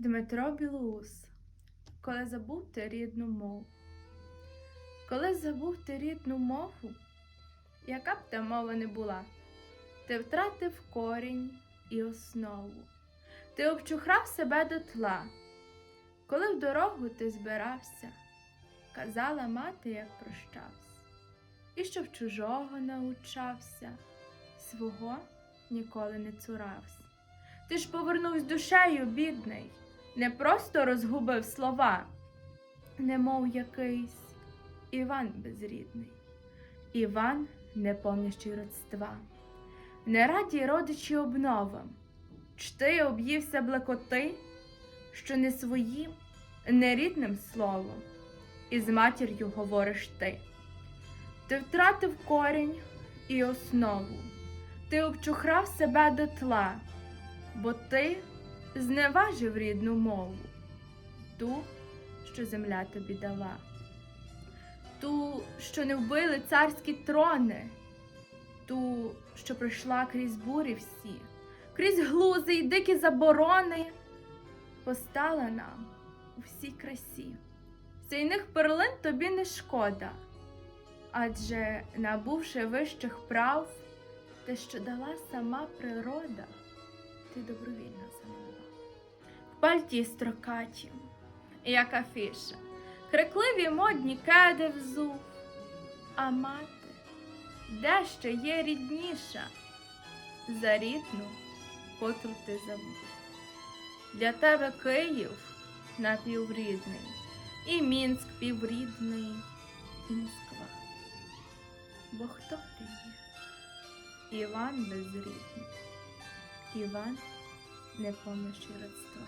Дмитро Білоус, коли забув ти рідну мову. Коли забув ти рідну мову, яка б та мова не була, ти втратив корінь і основу, ти обчухрав себе до тла. Коли в дорогу ти збирався, казала мати, як прощався, і щоб чужого научався, свого ніколи не цурався. Ти ж повернувсь душею, бідний, не просто розгубив слова, немов якийсь Іван безрідний, Іван не помнящий родства, не раді родичі обновам, Ч ти об'ївся блекоти, що не своїм, не рідним словом, і з матір'ю говориш ти. Ти втратив корінь і основу, ти обчухрав себе до тла бо ти зневажив рідну мову, ту, що земля тобі дала, ту, що не вбили царські трони, ту, що пройшла крізь бурі всі, крізь глузи й дикі заборони, постала нам у всій красі. Цейних перлин тобі не шкода, адже, набувши вищих прав, те, що дала сама природа ти добровільно замовила. В пальті строкаті, як афіша, крикливі модні кеди взув, а мати, де ще є рідніша, за рідну, котру ти забув. Для тебе Київ напіврідний, і Мінськ піврідний, і Москва. Бо хто ти є? Іван безрідний. Іван не помниш родства.